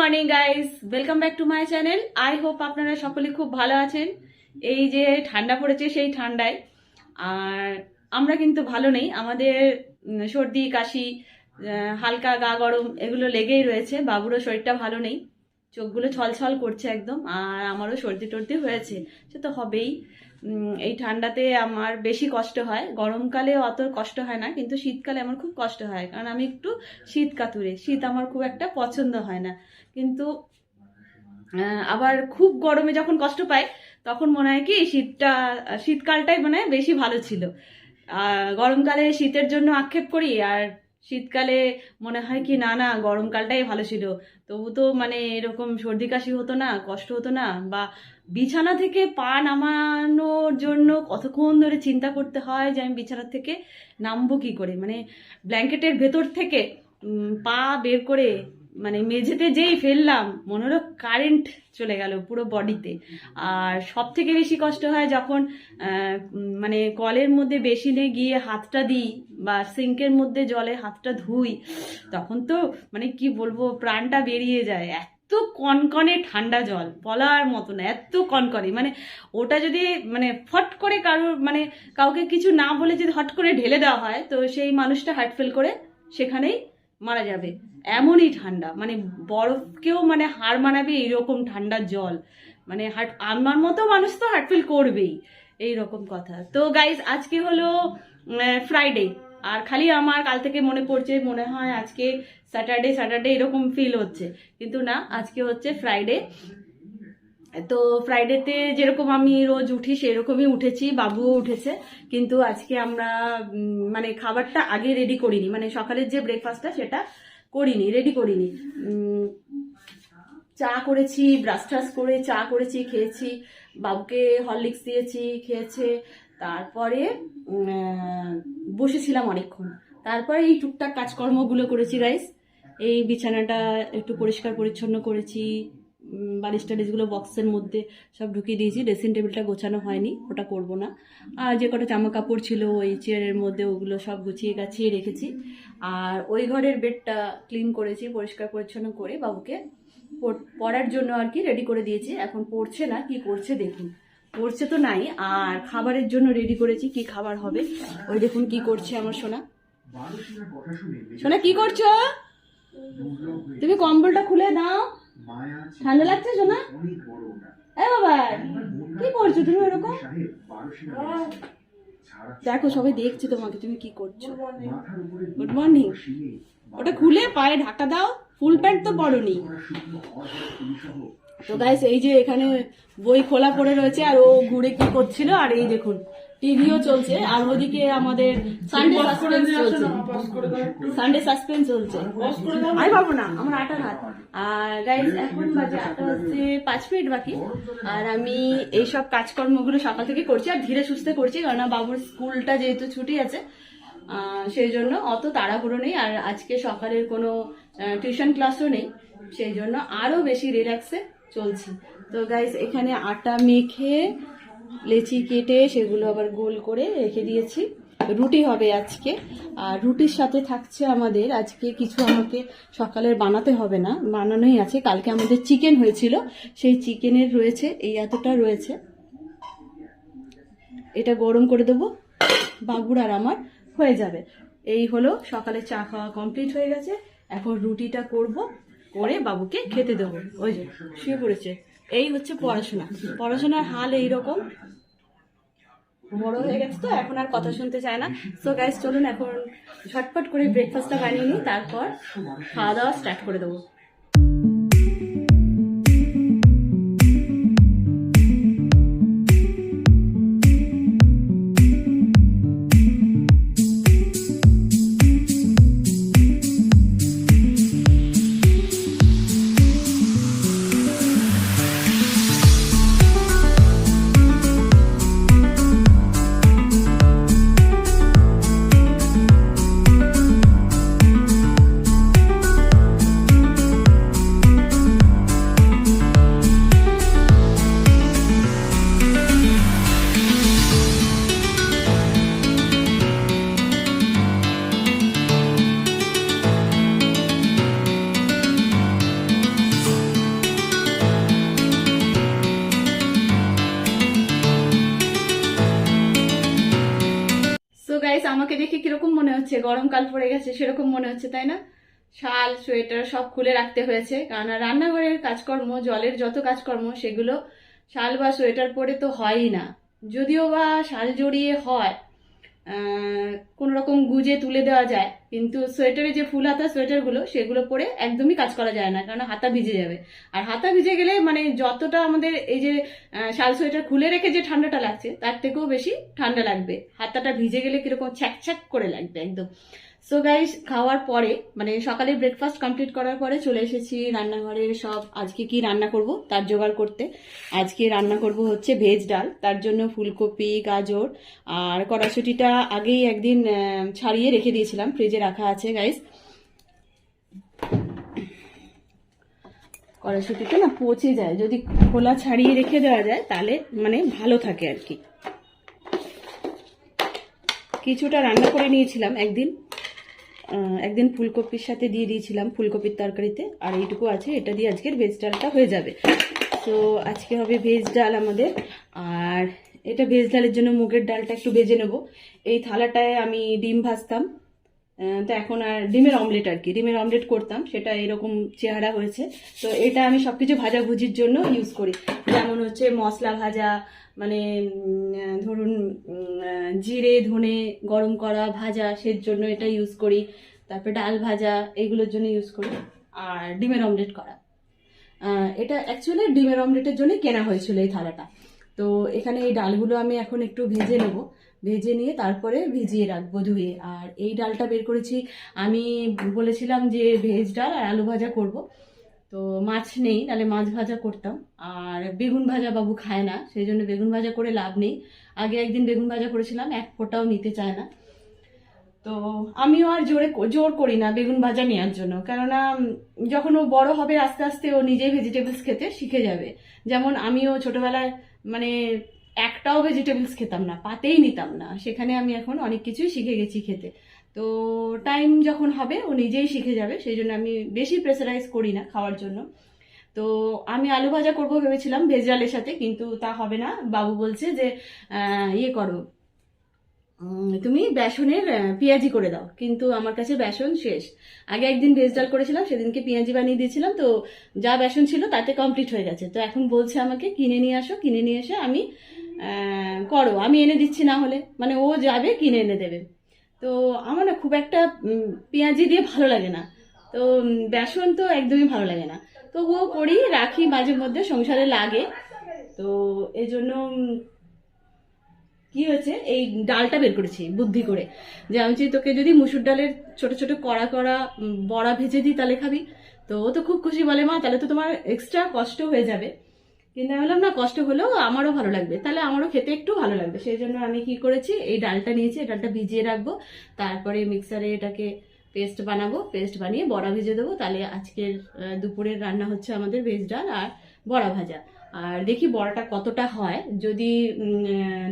Morning guys welcome back to my channel I hope আপনারা সকলে খুব ভালো আছেন। এই যে ঠান্ডা পড়েছে সেই ঠান্ডায়। আর আমরা কিন্তু ভালো নেই। আমাদের সর্দি, কাশি হালকা গা গরম এগুলো লেগেই রয়েছে। বাবুরও শরীরটা ভালো নেই। চোখগুলো ছলছল করছে একদম। আর আমারও সর্দি টর্দি হয়েছে। সে তো হবেই। এই ঠান্ডাতে আমার বেশি কষ্ট হয়। গরমকালে অত কষ্ট হয় না। কিন্তু শীতকালে আমার খুব কষ্ট হয়। কারণ আমি একটু শীত কাতুরে শীত আমার খুব একটা পছন্দ হয় না। কিন্তু আবার খুব গরমে যখন কষ্ট পাই তখন মনে হয় কি, শীতটা, শীতকালটাই মানে বেশি ভালো ছিল। গরমকালে শীতের জন্য আক্ষেপ করি, আর শীতকালে মনে হয় কি, না না, গরমকালটাই ভালো ছিল। তবু তো মানে এরকম সর্দি কাশি হতো না, কষ্ট হতো না, বা বিছানা থেকে পা নামানোর জন্য কতক্ষণ ধরে চিন্তা করতে হয় যে আমি বিছানা থেকে নামবো কি করে? মানে ব্ল্যাঙ্কেটের ভেতর থেকে পা বের করে মানে মেঝেতে যেই ফেললাম মনে হলো কারেন্ট চলে গেল পুরো বডিতে আর সব থেকে বেশি কষ্ট হয় যখন মানে কলের মধ্যে বেসিনে গিয়ে হাতটা দিই বা সিঙ্কের মধ্যে জলে হাতটা ধুই, তখন তো মানে কি বলব, প্রাণটা বেরিয়ে যায়। এত কনকনে ঠান্ডা জল, বলার মতো না, এত কনকনে। মানে ওটা যদি মানে ফট করে কারোর মানে কাউকে কিছু না বলে যদি হট করে ঢেলে দেওয়া হয়, তো সেই মানুষটা হার্ট ফেল করে সেখানেই মারা যাবে। এমনই ঠান্ডা। মানে বরফকেও মানে হার মানাবে এইরকম ঠান্ডা জল। মানে হার্ট আমার মতো মানুষ তো হার্ট ফেল করবেই এই রকম কথা। তো গাইজ আজকে হলো ফ্রাইডে আর খালি আমার কাল থেকে মনে পড়ছে, মনে হয় আজকে স্যাটারডে স্যাটারডে এরকম ফিল হচ্ছে। কিন্তু না, আজকে হচ্ছে ফ্রাইডে তো ফ্রাইডেতে যেরকম আমি রোজ উঠি, সেরকমই উঠেছি, বাবুও উঠেছে। কিন্তু আজকে আমরা মানে খাবারটা আগে রেডি করিনি। মানে সকালের যে ব্রেকফাস্টটা সেটা করিনি রেডি করিনি। চা করেছি ব্রাশ ট্রাশ করে চা করেছি, খেয়েছি, বাবুকে হরলিক্স দিয়েছি, খেয়েছে, তারপরে বসেছিলাম অনেকক্ষণ। তারপরে এই টুকটাক কাজকর্মগুলো করেছি রাইস এই বিছানাটা একটু পরিষ্কার পরিচ্ছন্ন করেছি বালিশ টালিশগুলো বক্সের মধ্যে সব ঢুকিয়ে দিয়েছি। ড্রেসিং টেবিলটা গোছানো হয়নি, ওটা করব না। আর যে কটা জামা কাপড় ছিল, ওই চেয়ারের মধ্যে ওগুলো সব গুছিয়ে গাছিয়ে রেখেছি। আর ওই ঘরের বেডটা ক্লিন করেছি, পরিষ্কার পরিচ্ছন্ন করে বাবুকে। পড়- পড়ার জন্য আর কি রেডি করে দিয়েছি। এখন পড়ছে না, কি করছে দেখুন। পড়ছে তো নাই, আর খাবারের জন্য রেডি করেছি, কি খাবার হবে? ওই দেখুন কি করছে আমার সোনা। সোনা, কি করছ? তুমি কম্বলটা খুলে দাও। ঠান্ডা লাগছে সোনা? এ বাবা কি করছ তুমি ওরকম? দেখো সবাই দেখছে তোমাকে তুমি কি করছ? গুড মর্নিং ওটা খুলে পায়ে ঢাকা দাও ফুল প্যান্ট তো পরনি। তো গাইস এই যে এখানে বই খোলা পড়ে রয়েছে আর ও ঘুরে কি করছিল আর এই দেখুন টিভিও চলছে আর ওদিকে আমাদের সানডে সাসপেন্স চলছে। সানডে সাসপেন্স চলছে। আমি পারব না আমার আটার হাত। আর গাইস এখন বাজে আটটা হচ্ছে পাঁচ মিনিট বাকি। আর আমি এইসব কাজকর্মগুলো সকাল থেকে করছি আর ধীরে সুস্থে করছি কারণ বাবুর স্কুলটা যেহেতু ছুটি আছে সেই জন্য অত তাড়াহুড়ো নেই। আর আজকে সকালের কোনো টিউশন ক্লাসও নেই সেই জন্য আরও বেশি রিল্যাক্সে চলছি। তো গাইস এখানে আটা মেখে লেচি কেটে সেগুলো আবার গোল করে রেখে দিয়েছি। রুটি হবে আজকে। আর রুটির সাথে থাকছে আমাদের আজকে কিছু আমাকে সকালের বানাতে হবে না, বানানোই আছে। কালকে আমাদের চিকেন হয়েছিল, সেই চিকেনের রয়েছে, এই এতটা রয়েছে। এটা গরম করে দেবো, বাবুর আর আমার, হয়ে যাবে। এই হলো সকালে চা খাওয়া কমপ্লিট হয়ে গেছে। এখন রুটিটা করব, করে বাবুকে খেতে দেবো। ওই যে, শুয়ে পড়েছে। এই হচ্ছে পড়াশোনা। পড়াশোনার হাল এইরকম। বড় হয়ে গেছে তো, এখন আর কথা শুনতে চায় না। সো গাইস চলুন এখন ঝটপট করে ব্রেকফাস্টটা বানিয়ে নিই, তারপর খাওয়া দাওয়া স্টার্ট করে দেবো। হচ্ছে গরমকাল পড়ে গেছে, সেরকম মনে হচ্ছে, তাই না? শাল, সোয়েটার সব খুলে রাখতে হয়েছে, কারণ রান্নাঘরের কাজকর্ম, জলের যত কাজকর্ম, সেগুলো শাল বা সোয়েটার পরে তো হয়ই না। যদিও বা শাল জড়িয়ে হয় কোনো রকম গুজে তুলে দেওয়া যায়। কিন্তু সোয়েটারে যে ফুল হাতা সোয়েটারগুলো, সেগুলো পরে একদমই কাজ করা যায় না কারণ হাতা ভিজে যাবে। আর হাতা ভিজে গেলে মানে যতটা আমাদের এই যে শাল সোয়েটার খুলে রেখে যে ঠান্ডাটা লাগছে, তার থেকেও বেশি ঠান্ডা লাগবে। হাতাটা ভিজে গেলে কীরকম ছ্যাক ছ্যাক করে লাগবে একদম। সো গাইস খাওয়ার পরে মানে সকালে ব্রেকফাস্ট কমপ্লিট করার পরে চলে এসেছি রান্নাঘরে সব আজকে কি রান্না করব, তার জোগাড় করতে। আজকে রান্না করব হচ্ছে ভেজ ডাল, তার জন্য ফুলকপি, গাজর আর কড়াশুটিটা আগেই একদিন ছাড়িয়ে রেখে দিয়েছিলাম ফ্রিজে রাখা আছে গাইস কড়াশুটিটা না পচে যায়, যদি খোলা ছাড়িয়ে রেখে দেওয়া যায়, তাহলে মানে ভালো থাকে আর কি। কিছুটা রান্না করে নিয়েছিলাম একদিন। একদিন ফুলকপির সাথে দিয়ে দিয়েছিলাম ফুলকপির তরকারিতে, আর এইটুকু আছে, এটা দিয়ে আজকের ভেজ ডালটা হয়ে যাবে। তো আজকে হবে ভেজ ডাল আমাদের, আর এটা ভেজ ডালের জন্য মুগের ডালটা একটু ভেজে নেব। এই থালাটায় আমি ডিম ভাজতাম তো এখন আর ডিমের অমলেট আর কি। ডিমের অমলেট করতাম, সেটা এরকম চেহারা হয়েছে। তো এটা আমি সবকিছু ভাজাভুজির জন্য ইউজ করি। যেমন হচ্ছে মশলা ভাজা মানে ধরুন জিরে, ধনে গরম করা, ভাজা সের জন্য এটা ইউজ করি। তারপরে ডাল ভাজা, এগুলোর জন্য ইউজ করি। আর ডিমের অমলেট করা। এটা অ্যাকচুয়ালি ডিমের অমলেটের জন্য কেনা হয়েছিল এই থালাটা। তো এখানে এই ডালগুলো আমি এখন একটু ভেজে নেব। ভেজে নিয়ে তারপরে ভিজিয়ে রাখব ধুয়ে। আর এই ডালটা বের করেছি, আমি বলেছিলাম যে ভেজ ডাল আর আলু ভাজা করব। তো মাছ নেই, নাহলে মাছ ভাজা করতাম। আর বেগুন ভাজা বাবু খায় না, সেই জন্য বেগুন ভাজা করে লাভ নেই। আগে একদিন বেগুন ভাজা করেছিলাম, এক ফোঁটাও নিতে চায় না। তো আমিও আর জোরে জোর করি না বেগুন ভাজা নেওয়ার জন্য। কেননা যখন ও বড় হবে, আস্তে আস্তে ও নিজেই ভেজিটেবলস খেতে শিখে যাবে। যেমন আমিও ছোটবেলায় মানে একটাও ভেজিটেবলস খেতাম না, পাতেই নিতাম না। সেখানে আমি এখন অনেক কিছুই শিখে গেছি খেতে। তো টাইম যখন হবে, ও নিজেই শিখে যাবে, সেই জন্য আমি বেশি প্রেসারাইজ করি না খাওয়ার জন্য। তো আমি আলু ভাজা করব ভেবেছিলাম, ভেজালের সাথে, কিন্তু তা হবে না। বাবু বলছে যে ইয়ে করো তুমি বেসনের পেঁয়াজি করে দাও। কিন্তু আমার কাছে বেসন শেষ। আগে একদিন ভেজ ডাল করেছিলাম সেদিনকে পেঁয়াজি বানিয়ে দিয়েছিলাম তো যা বেসন ছিল তাতে কমপ্লিট হয়ে গেছে। তো এখন বলছে আমাকে কিনে নিয়ে আসো কিনে নিয়ে এসে আমি করো। আমি এনে দিচ্ছি না হলে। মানে ও যাবে কিনে এনে দেবে। তো আমার না খুব একটা পেঁয়াজি দিয়ে ভালো লাগে না। তো বেসন তো একদমই ভালো লাগে না। তবুও করি রাখি মাঝে মধ্যে সংসারে লাগে। তো এই জন্য উম, কি হয়েছে? এই ডালটা বের করেছি, বুদ্ধি করে। যে আমি তোকে যদি মুসুর ডালের ছোট ছোট কড়া কড়া বড়া ভেজে দিই তাহলে খাবি। তো ও তো খুব খুশি বলে, মা, তাহলে তো তোমার এক্সট্রা কষ্ট হয়ে যাবে। কিন্তু আমি বললাম, না, কষ্ট হলেও আমারও ভালো লাগবে। তাহলে আমারও খেতে একটু ভালো লাগবে। সেই জন্য আমি কি করেছি, এই ডালটা নিয়েছি, এই ডালটা ভিজিয়ে রাখব। তারপরে মিক্সারে এটাকে পেস্ট বানাবো পেস্ট বানিয়ে বড়া ভেজে দেবো। তাহলে আজকের দুপুরের রান্না হচ্ছে আমাদের ভেজ ডাল আর বড়া ভাজা। আর দেখি বড়াটা কতটা হয়। যদি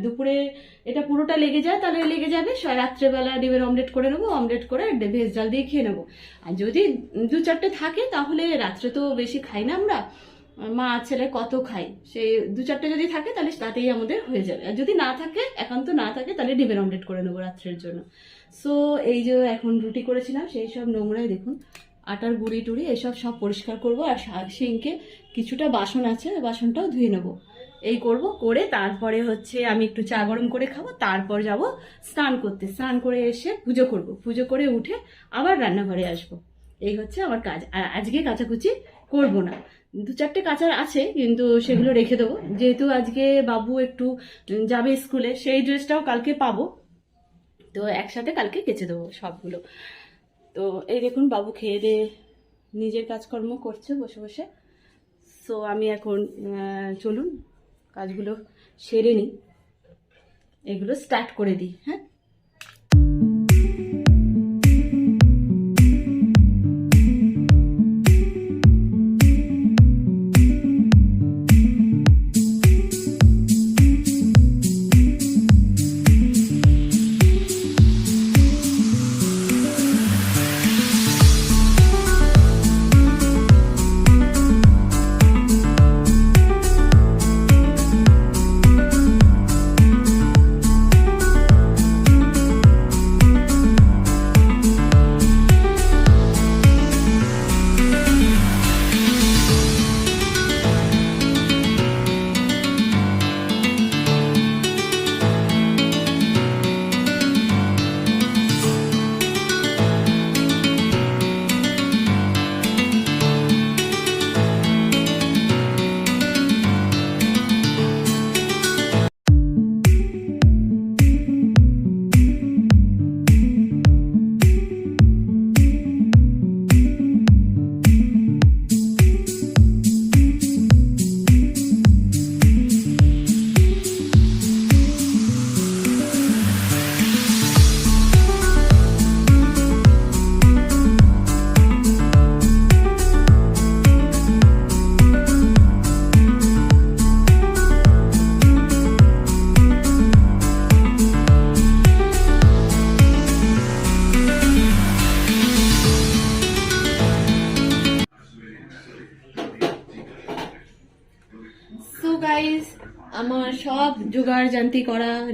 দুপুরে এটা পুরোটা লেগে যায় তাহলে লেগে যাবে। রাত্রেবেলা ডিমের অমলেট করে নেব অমলেট করে ভেজ ডাল দিয়ে খেয়ে নেব। আর যদি দু চারটে থাকে তাহলে রাত্রে তো বেশি খাই না আমরা। মা ছেলে কত খাই? সেই দু চারটে যদি থাকে তাহলে তাতেই আমাদের হয়ে যাবে। আর যদি না থাকে, একান্ত না থাকে তাহলে ডিমের অমলেট করে নেব রাত্রের জন্য। সো এই যে এখন রুটি করেছিলাম, সেই সব নোংরাই দেখুন। আটার গুঁড়ি টুড়ি এসব সব পরিষ্কার করব আর সিঙ্কে কিছুটা বাসন আছে, বাসনটাও ধুয়ে নেব। এই করব, করে তারপরে হচ্ছে আমি একটু চা গরম করে খাব, তারপর যাব স্নান করতে। স্নান করে এসে পুজো করব। পুজো করে উঠে আবার রান্নাঘরে আসব। এই হচ্ছে আমার কাজ। আর আজকে কাচাকুচি করব না। দু চারটে কাচার আছে, কিন্তু সেগুলো রেখে দেবো। যেহেতু আজকে বাবু একটু যাবে স্কুলে, সেই ড্রেসটাও কালকে পাবো। তো একসাথে কালকে কেচে দেবো সবগুলো। তো এই দেখুন, বাবু খেয়ে দিয়ে নিজের কাজকর্ম করছে বসে বসে। সো আমি এখন চলুন, কাজগুলো সেরে নিই। এগুলো স্টার্ট করে দিই হ্যাঁ?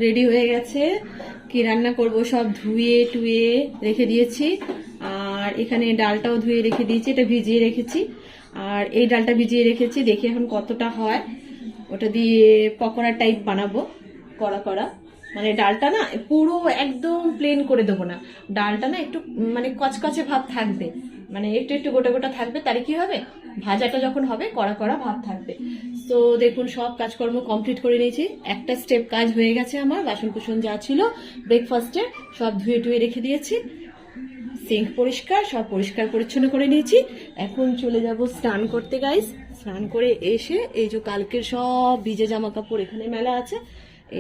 রেডি হয়ে গেছে। কি রান্না করব সব ধুয়ে টুয়ে রেখে দিয়েছি। আর এখানে ডালটাও ধুয়ে রেখে দিয়েছি, এটা ভিজিয়ে রেখেছি। আর এই ডালটা ভিজিয়ে রেখেছি, দেখি এখন কতটা হয়। ওটা দিয়ে পকোড়া টাইপ বানাবো, কড়া কড়া। মানে ডালটা না পুরো একদম প্লেন করে দেবো না। ডালটা না একটু মানে কচকচে ভাব থাকবে। মানে একটু একটু গোটা গোটা থাকবে তারে কি হবে? ভাজাটা যখন হবে, কড়া কড়া ভাব থাকবে। তো দেখুন, সব কাজকর্ম কমপ্লিট করে নিয়েছি। একটা স্টেপ কাজ হয়ে গেছে আমার বাসন কুসন যা ছিল ব্রেকফাস্টে সব ধুয়ে টুয়ে রেখে দিয়েছি। সিঙ্ক পরিষ্কার, সব পরিষ্কার পরিচ্ছন্ন করে নিয়েছি। এখন চলে যাব স্নান করতে গাইস স্নান করে এসে এই যে কালকের সব ভিজে জামা কাপড় এখানে মেলা আছে,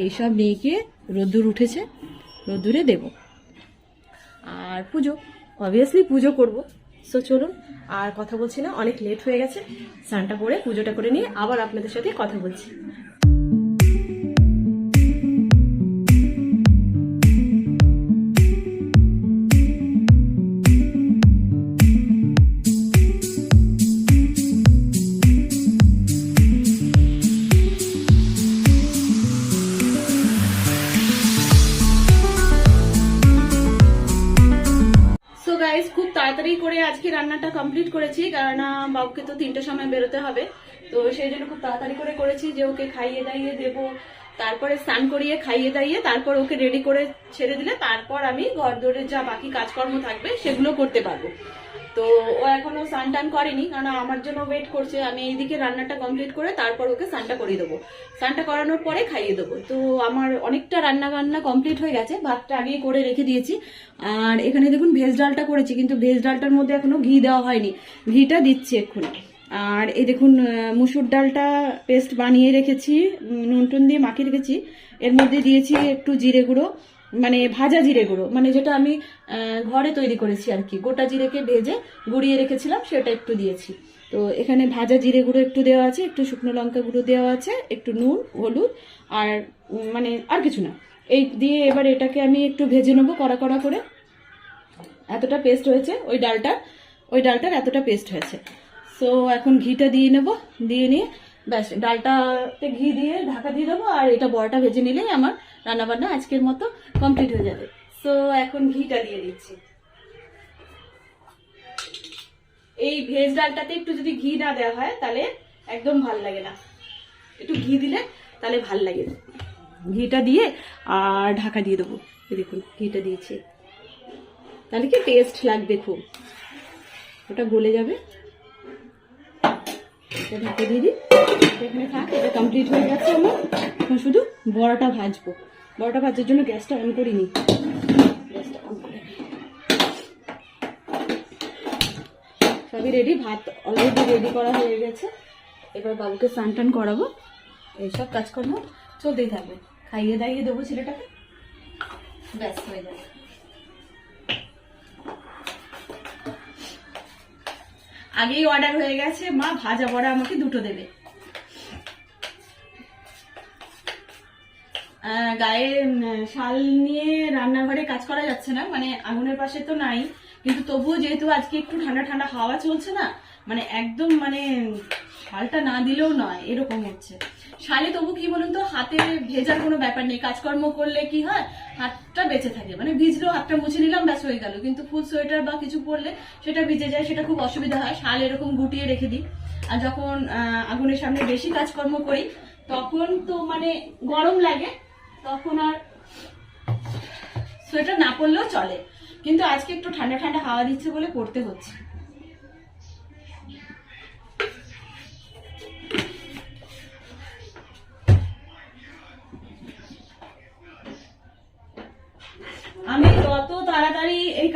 এই সব নিয়ে গিয়ে রোদ্দুর উঠেছে। রোদ্দুরে দেব। আর পুজো অবভিয়াসলি পুজো করব। সো চলুন। আর কথা বলছি না, অনেক লেট হয়ে গেছে। স্নানটা করে পুজোটা করে নিয়ে আবার আপনাদের সাথে কথা বলছি। বাবুকে তো তিনটের সময় বেরোতে হবে। তো সেই জন্য খুব তাড়াতাড়ি করে করেছি যে ওকে খাইয়ে দাইয়ে দেবো, তারপরে স্নান করিয়ে খাইয়ে দাইয়ে তারপর ওকে রেডি করে ছেড়ে দিলে তারপর আমি ঘর দৌড়ের যা বাকি কাজকর্ম থাকবে সেগুলো করতে পারব। তো ও এখনও স্নান টান করেনি, কারণ আমার জন্য ওয়েট করছে। আমি এইদিকে রান্নাটা কমপ্লিট করে তারপর ওকে স্নানটা করিয়ে দেবো। স্নানটা করানোর পরে খাইয়ে দেবো। তো আমার অনেকটা রান্না বান্না কমপ্লিট হয়ে গেছে, ভাতটা আগেই করে রেখে দিয়েছি। আর এখানে দেখুন ভেজ ডালটা করেছি, কিন্তু ভেজ ডালটার মধ্যে এখনও ঘি দেওয়া হয়নি। ঘিটা দিচ্ছি এক্ষুনি। আর এই দেখুন মুসুর ডালটা পেস্ট বানিয়ে রেখেছি নুন টুন দিয়ে মাখিয়ে রেখেছি। এর মধ্যে দিয়েছি একটু জিরে গুঁড়ো মানে ভাজা জিরে গুঁড়ো মানে যেটা আমি ঘরে তৈরি করেছি আর কি। গোটা জিরেকে ভেজে গুঁড়িয়ে রেখেছিলাম, সেটা একটু দিয়েছি। তো এখানে ভাজা জিরে গুঁড়ো একটু দেওয়া আছে, একটু শুকনো লঙ্কা গুঁড়ো দেওয়া আছে, একটু নুন, হলুদ, আর মানে আর কিছু না। এই দিয়ে এবার এটাকে আমি একটু ভেজে নেব কড়া কড়া করে। এতটা পেস্ট হয়েছে ওই ডালটা, ওই ডালটার এতটা পেস্ট হয়েছে। সো এখন ঘিটা দিয়ে নেব, দিয়ে নিয়ে ব্যাস, ডালটাতে ঘি দিয়ে ঢাকা দিয়ে দেবো, আর এটা বড়টা ভেজে নিলেই আমার রান্নাবান্না আজকের মতো কমপ্লিট হয়ে যাবে। সো এখন ঘিটা দিয়ে দিচ্ছি। এই ভেজ ডালটাতে একটু যদি ঘি না দেওয়া হয়, তাহলে একদম ভালো লাগে না। একটু ঘি দিলে তাহলে ভালো লাগে। ঘিটা দিয়ে আর ঢাকা দিয়ে দেবো। দেখুন, ঘিটা দিয়েছি। তাহলে কি টেস্ট লাগবে খুব? ওটা গলে যাবে? এটা ঢাকা দিয়ে দিই। এখানে থাক, এটা কমপ্লিট হয়ে গেছে আমার। এখন শুধু বড়াটা ভাজবো। বড়াটা ভাজার জন্য গ্যাসটা অন করিনি। গ্যাসটা অন করে সবই রেডি ভাত অলরেডি রেডি করা হয়ে গেছে। এবার বাবুকে স্নান টান করাবো। এইসব কাজকর্ম চলতেই থাকবে। খাইয়ে দাইয়ে দেবো ছেলেটাকে। ব্যাস, হয়ে যাবে আগেই অর্ডার হয়ে গেছে, মা ভাজা বড়া আমাকে দুটো দেবে। গায়ে শাল নিয়ে রান্নাঘরে কাজ করা যাচ্ছে না মানে আগুনের পাশে তো নাই। কিন্তু তবুও যেহেতু আজকে একটু ঠান্ডা ঠান্ডা হাওয়া চলছে না মানে একদম মানে শালটা না দিলেও নয়, এরকম হচ্ছে। শালে তবু কি বলুন তো, হাতে ভেজার কোনো ব্যাপার নেই, কাজকর্ম করলে কি হয়, হাতটা বেঁচে থাকে। মানে ভিজলেও হাতটা মুছে নিলাম, ব্যাস হয়ে গেল। কিন্তু ফুল সোয়েটার বা কিছু পরলে সেটা ভিজে যায়, সেটা খুব অসুবিধা হয়। শাল এরকম গুটিয়ে রেখে দিই। আর যখন আগুনের সামনে বেশি কাজকর্ম করি, তখন তো মানে গরম লাগে, তখন আর সোয়েটার না পরলেও চলে। কিন্তু আজকে একটু ঠান্ডা ঠান্ডা হাওয়া দিচ্ছে বলে পড়তে হচ্ছে।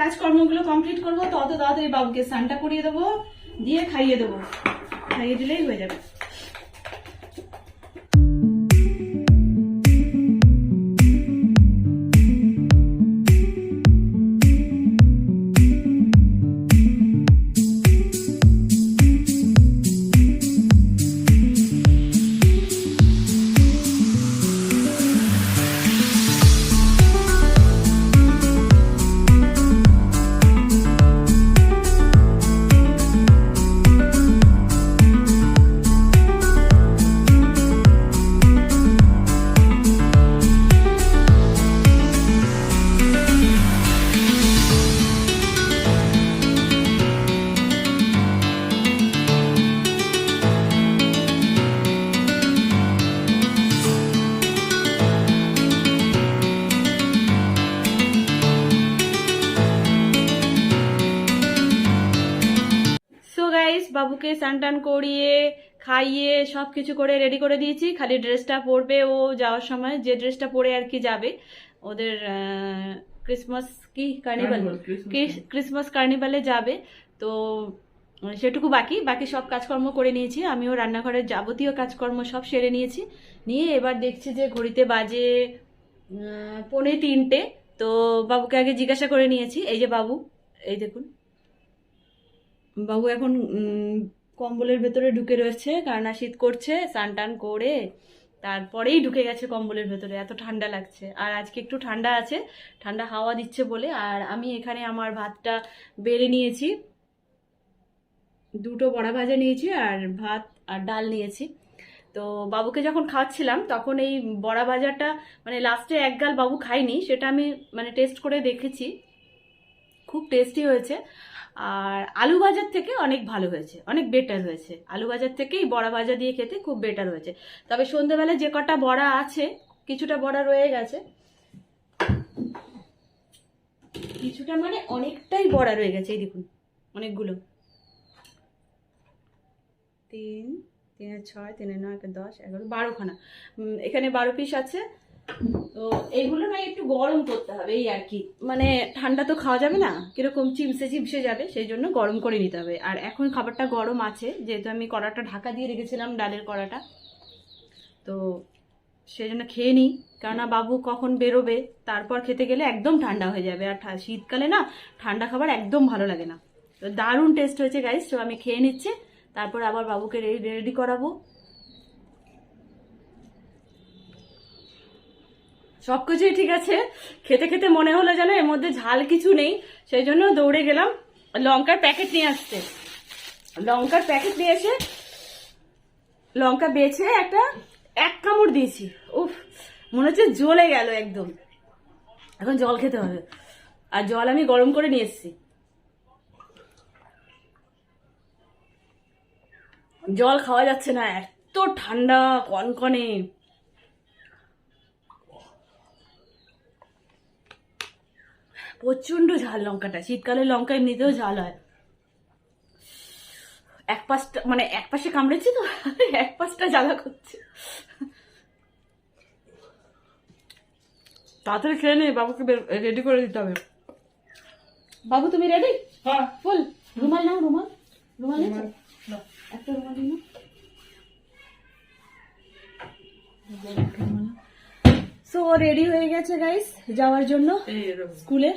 কাজকর্মগুলো কমপ্লিট করব, তত তাড়াতাড়ি বাবুকে স্নানটা করিয়ে দেবো, দিয়ে খাইয়ে দেবো। খাইয়ে দিলেই হয়ে যাবে। টান করিয়ে খাইয়ে সব কিছু করে রেডি করে দিয়েছি। খালি ড্রেসটা পরবে ও যাওয়ার সময়। যে ড্রেসটা পরে আর কি যাবে ওদের ক্রিসমাস কি? কার্নিভাল ক্রিসমাস কার্নিভালে যাবে। তো সেটুকু বাকি। বাকি সব কাজকর্ম করে নিয়েছি। আমিও রান্নাঘরের যাবতীয় কাজকর্ম সব সেরে নিয়েছি। নিয়ে এবার দেখছি যে ঘড়িতে বাজে পৌনে তিনটে। তো বাবুকে আগে জিজ্ঞাসা করে নিয়েছি। এই যে বাবু এই দেখুন। বাবু এখন কম্বলের ভেতরে ঢুকে রয়েছে কারণ শীত করছে স্নান টান করে তারপরেই ঢুকে গেছে কম্বলের ভেতরে, এত ঠান্ডা লাগছে। আর আজকে একটু ঠান্ডা আছে, ঠান্ডা হাওয়া দিচ্ছে বলে। আর আমি এখানে আমার ভাতটা বেড়ে নিয়েছি। দুটো বড়া ভাজা নিয়েছি আর ভাত আর ডাল নিয়েছি। তো বাবুকে যখন খাওয়াচ্ছিলাম, তখন এই বড়া ভাজাটা মানে লাস্টে এক গাল বাবু খাইনি সেটা আমি মানে টেস্ট করে দেখেছি। খুব টেস্টি হয়েছে। আর আলু ভাজার থেকে অনেক ভালো হয়েছে, অনেক বেটার হয়েছে। আলু ভাজার থেকেই বড়া ভাজা দিয়ে খেতে খুব বেটার হয়েছে। তবে সন্ধেবেলায় যে কটা বড়া আছে, কিছুটা বড়া রয়ে গেছে। কিছুটা মানে অনেকটাই বড়া রয়ে গেছে, এই দেখুন, অনেকগুলো। তিন, তিনের ছয়, তিনের নয় দশ, এগারো, বারোখানা। এখানে বারো পিস আছে। তো এইগুলো না একটু গরম করতে হবে, এই আর কি। মানে ঠান্ডা তো খাওয়া যাবে না, কীরকম চিমসে চিমসে যাবে, সেই জন্য গরম করে নিতে হবে। আর এখন খাবারটা গরম আছে, যেহেতু আমি কড়াটা ঢাকা দিয়ে রেখেছিলাম, ডালের কড়াটা। তো সেই জন্য খেয়ে নিই, কেননা বাবু কখন বেরোবে, তারপর খেতে গেলে একদম ঠান্ডা হয়ে যাবে। আর শীতকালে না ঠান্ডা খাবার একদম ভালো লাগে না। তো দারুণ টেস্ট হয়েছে গাইস তো আমি খেয়ে নিচ্ছি, তারপর আবার বাবুকে রেডি করাবো। সব কিছুই ঠিক আছে। খেতে খেতে মনে হলো যেন এর মধ্যে ঝাল কিছু নেই, সেই জন্য দৌড়ে গেলাম। লঙ্কার প্যাকেট নিয়ে আসতে। লঙ্কার প্যাকেট নিয়ে এসে লঙ্কা বেছে একটা এক কামড় দিয়েছি। উফ, মনে হচ্ছে জ্বলে গেল একদম। এখন জল খেতে হবে। আর জল আমি গরম করে নিয়ে এসেছি। জল খাওয়া যাচ্ছে না, এত ঠান্ডা, কনকনে। প্রচণ্ড ঝাল লঙ্কাটা। শীতকালে লঙ্কা এমনিতেও ঝাল হয়। এক পাশটা মানে এক পাশে কামড়েছি তো এক পাশটা জ্বালা করছে। তাড়াতাড়ি খেয়ে নে বাবুকে রেডি করে দিতে হবে। বাবু তুমি রেডি হ্যাঁ। ফুল রুমাল নাও রুমাল। রুমাল। একটা রুমাল নাও। সো রেডি হয়ে গেছে গাইস যাওয়ার জন্য স্কুলে।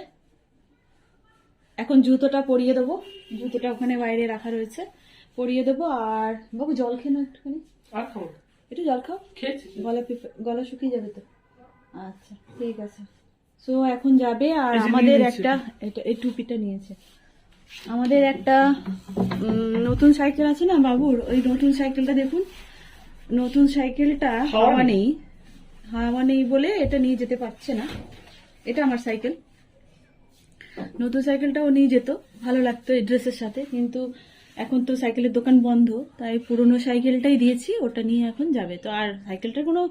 এখন জুতোটা পরিয়ে দেবো। জুতোটা ওখানে বাইরে রাখা রয়েছে। পরিয়ে দেবো আর বাবু জল খেয়ে নাও একটুখানি। একটু জল খাও? গলা গলা শুকিয়ে যাবে তো। আচ্ছা ঠিক আছে। সো এখন যাবে আর আমাদের একটা এটা এই টুপিটা নিয়েছে। আমাদের একটা নতুন সাইকেল আছে না বাবুর? ওই নতুন সাইকেলটা দেখুন। নতুন সাইকেলটা হাওয়া নেই। হাওয়া নেই বলে এটা নিয়ে যেতে পারছে না। এটা আমার সাইকেল। নতুন সাইকেলটাও নিয়ে যেত ভালো লাগতো এই ড্রেসের সাথে কিন্তু এখন তো সাইকেলের দোকান বন্ধ তাই পুরনো সাইকেলটাই দিয়েছি ওটা নিয়ে এখন যাবে। তো আর সাইকেলটার কোনো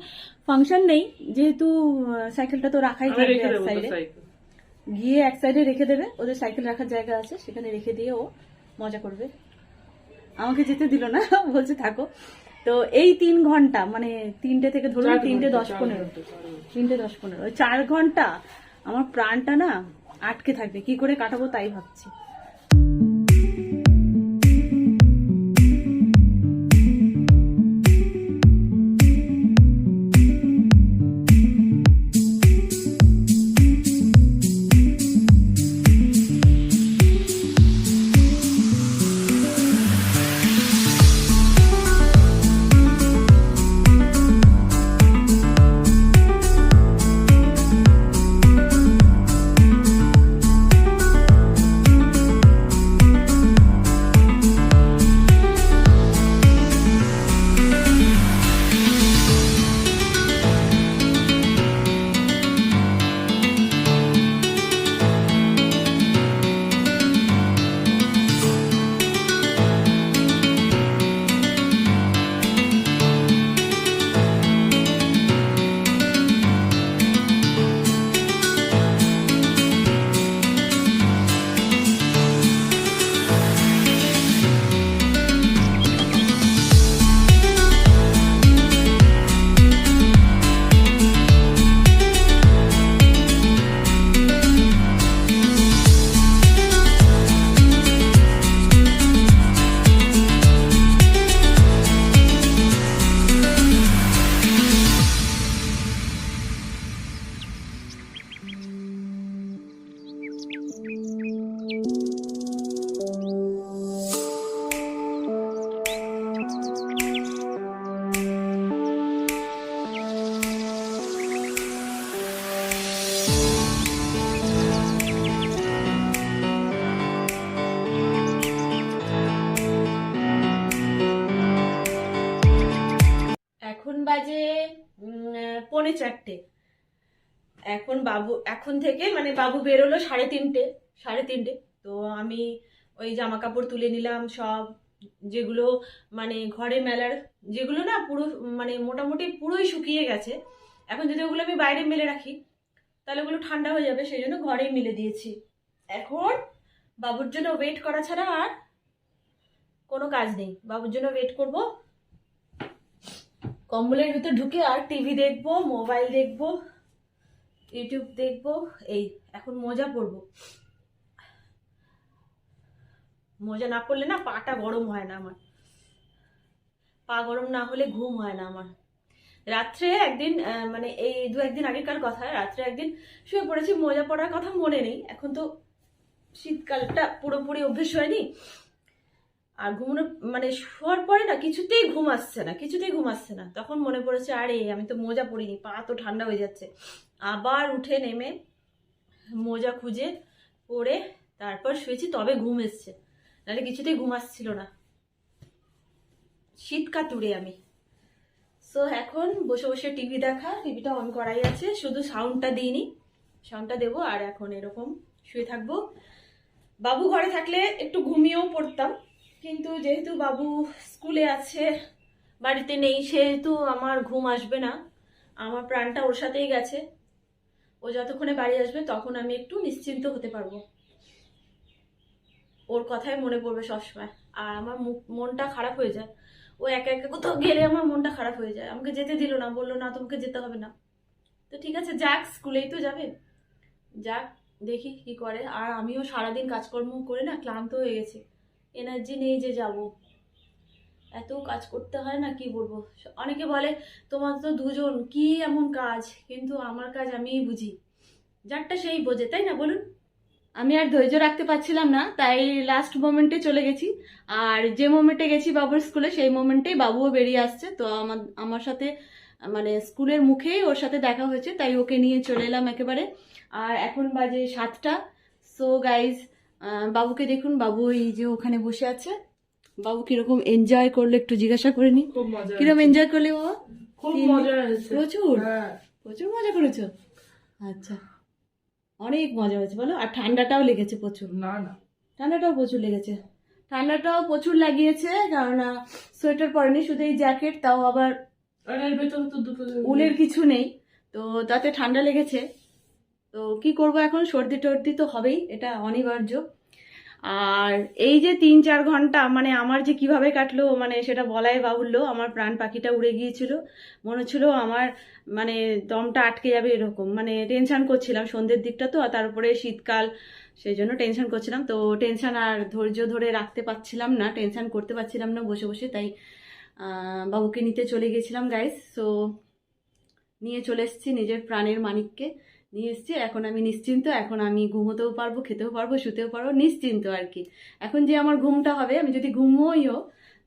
ফাংশন নেই যেহেতু সাইকেলটা তো রাখাই থাকবে এক সাইডে গিয়ে এক সাইডে রেখে দেবে ওদের সাইকেল রাখার জায়গা আছে সেখানে রেখে দিয়ে ও মজা করবে। আমাকে যেতে দিল না বলছে থাকো। তো এই তিন ঘণ্টা মানে তিনটে থেকে ধরুন তিনটে দশ পনেরো। তিনটে দশ পনেরো ওই চার ঘণ্টা আমার প্রাণটা না আটকে থাকবে কি করে কাটাবো তাই ভাবছি পৌনে চারটে। এখন বাবু, এখন থেকে মানে বাবু বেরোলো সাড়ে তিনটে সাড়ে তিনটে। তো আমি ওই জামা কাপড় তুলে নিলাম, সব যেগুলো মানে ঘরে মেলার, যেগুলো না পুরো মানে মোটামুটি পুরোই শুকিয়ে গেছে। এখন যদি ওগুলো আমি বাইরে মেলে রাখি, তাহলে ওগুলো ঠান্ডা হয়ে যাবে, সেই জন্য ঘরেই মেলে দিয়েছি। এখন বাবুর জন্য ওয়েট করা ছাড়া আর কোনো কাজ নেই। বাবুর জন্য ওয়েট করব কম্বলের ভিতর ঢুকে আর টিভি দেখব মোবাইল দেখব ইউটিউব দেখব, এই এখন মোজা পরবো মোজা না পরলে না পাটা গরম হয় না আমার। পা গরম না হলে ঘুম হয় না আমার। রাত্রে একদিন মানে এই দু একদিন আগেকার কথা, রাত্রে একদিন শুয়ে পড়েছি, মোজা পড়ার কথা মনে নেই। এখন তো শীতকালটা পুরোপুরি অভ্যেস হয়নি। আর ঘুমানো মানে শোয়ার পরে না কিছুতেই ঘুম আসছে না, কিছুতেই ঘুম আসছে না। তখন মনে পড়েছে, আরে আমি তো মোজা পরিনি, পা তো ঠান্ডা হয়ে যাচ্ছে। আবার উঠে নেমে মোজা খুঁজে পরে তারপর শুয়েছি, তবে ঘুম এসছে। নাহলে কিছুতেই ঘুম আসছিল না। শীত কাতুরে আমি। সো এখন বসে বসে টিভি দেখা টিভিটা অন করাই আছে। শুধু সাউন্ডটা দিইনি সাউন্ডটা দেবো, আর এখন এরকম শুয়ে থাকব। বাবু ঘরে থাকলে একটু ঘুমিয়েও পড়তাম। কিন্তু যেহেতু বাবু স্কুলে আছে, বাড়িতে নেই, সেহেতু আমার ঘুম আসবে না। আমার প্রাণটা ওর সাথেই গেছে। ও যতক্ষণে বাড়ি আসবে, তখন আমি একটু নিশ্চিন্ত হতে পারব। ওর কথাই মনে পড়বে সবসময়। আর আমার মনটা খারাপ হয়ে যায়। ও একা একা কোথাও গেলে আমার মনটা খারাপ হয়ে যায়। আমাকে যেতে দিল না, বলল, না, তোমাকে যেতে হবে না। তো ঠিক আছে, যাক, স্কুলেই তো যাবে। যাক, দেখি কি করে। আর আমিও সারাদিন কাজকর্ম করে না, ক্লান্ত হয়ে গেছি। এনার্জি নেই যে যাব এত কাজ করতে হয় না, কি বলব? অনেকে বলে, তোমার তো দুজন, কি এমন কাজ? কিন্তু আমার কাজ আমিই বুঝি। যারটা সেই বোঝে, তাই না বলুন? আমি আর ধৈর্য রাখতে পারছিলাম না, তাই লাস্ট মোমেন্টে চলে গেছি। আর যে মোমেন্টে গেছি বাবুর স্কুলে সেই মোমেন্টেই বাবুও বেরিয়ে আসছে। তো আমার আমার সাথে মানে স্কুলের মুখেই ওর সাথে দেখা হয়েছে, তাই ওকে নিয়ে চলে এলাম একেবারে। আর এখন বাজে সাতটা। সো গাইজ বাবুকে দেখুন বাবু এই যে ওখানে বসে আছে। বাবু কীরকম এনজয় করল একটু জিজ্ঞাসা করে নি। কীরকম এনজয় করলে বাবা? খুব মজা হয়েছে। প্রচুর? হ্যাঁ। প্রচুর মজা করেছ? আচ্ছা। অনেক মজা হয়েছে বলো। আর ঠান্ডাটাও লেগেছে প্রচুর। না না। ঠান্ডাটাও প্রচুর লেগেছে। ঠান্ডাটাও প্রচুর লাগিয়েছে কারণ সোয়েটার পরেনি শুধু এই জ্যাকেট তাও আবার উলের কিছু নেই। তো তাতে ঠান্ডা লেগেছে। তো কি করব এখন? সর্দি টর্দি তো হবেই, এটা অনিবার্য। আর এই যে তিন চার ঘণ্টা মানে আমার যে কীভাবে কাটলো মানে সেটা বলাই বাহুল্য, আমার প্রাণ পাখিটা উড়ে গিয়েছিল। মনে হচ্ছিল আমার মানে দমটা আটকে যাবে এরকম। মানে টেনশান করছিলাম সন্ধ্যের দিকটা তো, আর তারপরে শীতকাল, সেই জন্য টেনশন করছিলাম। তো টেনশন আর ধৈর্য ধরে রাখতে পারছিলাম না টেনশান করতে পারছিলাম না বসে বসে। তাই বাবুকে নিতে চলে গেছিলাম গাইস সো নিয়ে চলে এসেছি নিজের প্রাণের মানিককে। নিয়ে এসছি এখন আমি নিশ্চিন্ত, এখন আমি ঘুমোতেও পারব, খেতেও পারব, শুতেও পারব, নিশ্চিন্ত আর কি। এখন যে আমার ঘুমটা হবে, আমি যদি ঘুমোই ঘুমোইও,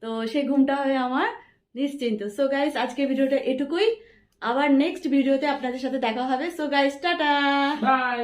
তো সেই ঘুমটা হবে আমার নিশ্চিন্ত। সো গাইস আজকের ভিডিওটা এটুকুই। আবার নেক্সট ভিডিওতে আপনাদের সাথে দেখা হবে। So guys tata! বাই